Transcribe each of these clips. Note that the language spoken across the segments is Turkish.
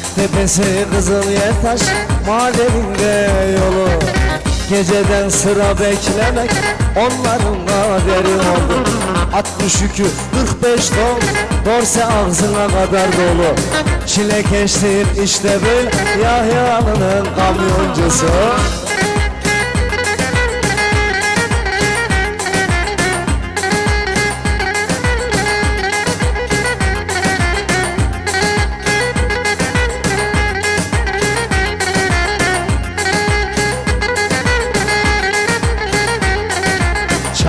Tepesi kızıl yetaş Madeninde yolu. Geceden sıra beklemek Onların kaderi oldu. 62, 45 ton Dorse ağzına kadar dolu. Çilekeştir işte böyle Yahyalı'nın kamyoncusu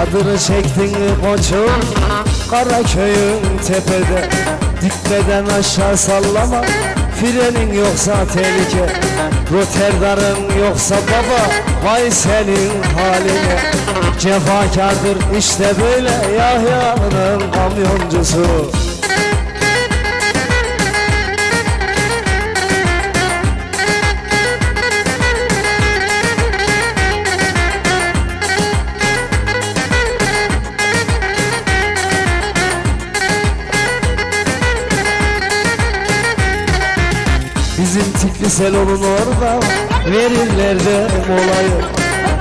Çadırı çektin koçum? Karaköy'ün tepede Dikmeden aşağı sallama. Frenin yoksa tehlike Rotterdam'ın yoksa baba. Vay senin haline Cefakardır işte böyle Yahya'nın kamyoncusu Bizim tikli selonun orada. Verirler de molayı.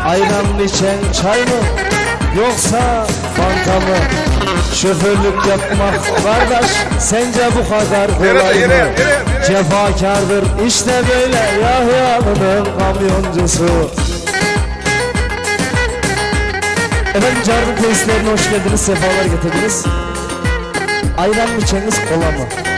Ayran mı içen çay mı? Yoksa fanta mı? Şoförlük yapmak kardeş Sence bu kadar kolay mı. Cefakardır. İşte böyle. Yahyalı'nın kamyoncusu. Efendim Cardın tesislerine hoş geldiniz. Sefalar getirdiniz. Ayran mı içeniz kola mı